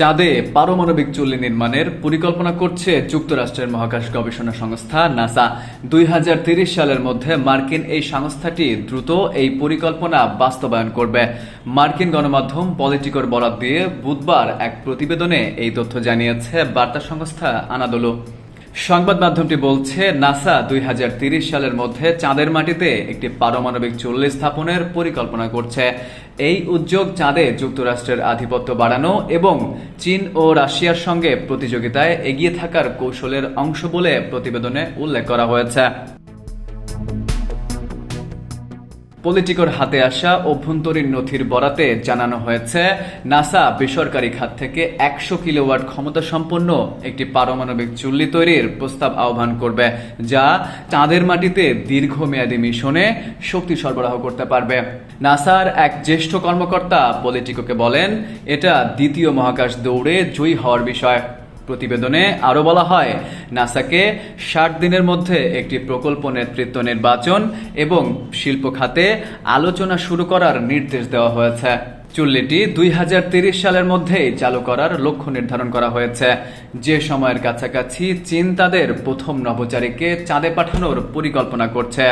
চাঁদে পারমাণবিক চুল্লি নির্মাণের পরিকল্পনা করছে যুক্তরাষ্ট্রের মহাকাশ গবেষণা সংস্থা নাসা। দুই সালের মধ্যে মার্কিন এই সংস্থাটি দ্রুত এই পরিকল্পনা বাস্তবায়ন করবে। মার্কিন গণমাধ্যম পলিটিকর বরাদ দিয়ে বুধবার এক প্রতিবেদনে এই তথ্য জানিয়েছে বার্তা সংস্থা আনাদোলো। সংবাদ মাধ্যমটি বলছে, নাসা দুই সালের মধ্যে চাঁদের মাটিতে একটি পারমাণবিক চুল্লি স্থাপনের পরিকল্পনা করছে। এই উদ্যোগ চাঁদে যুক্তরাষ্ট্রের আধিপত্য বাড়ানো এবং চীন ও রাশিয়ার সঙ্গে প্রতিযোগিতায় এগিয়ে থাকার কৌশলের অংশ বলে প্রতিবেদনে উল্লেখ করা হয়েছে। পলিটিকর হাতে আসা অভ্যন্তরীণ নথির বরাতে জানানো হয়েছে, নাসা বেসরকারি খাত থেকে একশো কিলোওয়াট ক্ষমতা সম্পন্ন একটি পারমাণবিক চুল্লি তৈরির প্রস্তাব আহ্বান করবে, যা চাঁদের মাটিতে দীর্ঘমেয়াদী মিশনে শক্তি সরবরাহ করতে পারবে। নাসার এক জ্যেষ্ঠ কর্মকর্তা পলিটিকোকে বলেন, এটা দ্বিতীয় মহাকাশ দৌড়ে জয়ী হওয়ার বিষয়। প্রতিবেদনে আরও বলা হয়, নাসাকে ষাট দিনের মধ্যে একটি প্রকল্প নেতৃত্ব নির্বাচন এবং শিল্প খাতে আলোচনা শুরু করার নির্দেশ দেওয়া হয়েছে। চুল্লিটি দুই সালের মধ্যেই চালু করার লক্ষ্য নির্ধারণ করা হয়েছে। যে সময়ের কাছাকাছি চীন তাদের প্রথম নভোচারীকে চাঁদে পাঠানোর পরিকল্পনা করছে।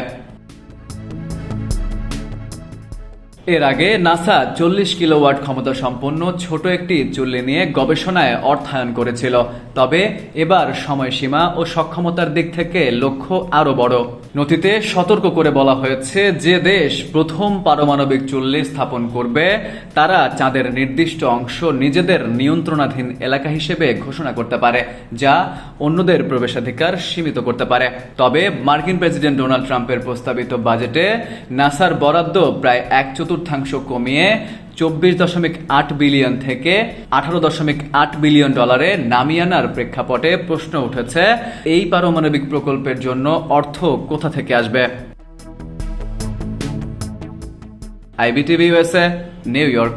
এর আগে নাসা চল্লিশ কিলোওয়াট ক্ষমতা সম্পন্ন ছোট একটি চুল্লি নিয়ে গবেষণায় অর্থায়ন করেছিল। তবে এবার সময়সীমা ও সক্ষমতার দিক থেকে লক্ষ্য আরও বড়। নথিতে সতর্ক করে বলা হয়েছে, যে দেশ প্রথম পারমাণবিক চুল্লি স্থাপন করবে, তারা চাঁদের নির্দিষ্ট অংশ নিজেদের নিয়ন্ত্রণাধীন এলাকা হিসেবে ঘোষণা করতে পারে, যা অন্যদের প্রবেশাধিকার সীমিত করতে পারে। তবে মার্কিন প্রেসিডেন্ট ডোনাল্ড ট্রাম্পের প্রস্তাবিত বাজেটে নাসার বরাদ্দ প্রায় এক চতুর্থাংশ কমিয়ে চব্বিশ দশমিক আট বিলিয়ন থেকে আঠারো দশমিক আট বিলিয়ন ডলারে নামিয়ে আনার প্রেক্ষাপটে প্রশ্ন উঠেছে, এই পারমাণবিক প্রকল্পের জন্য অর্থ কোথা থেকে আসবে? IBTV USA new York.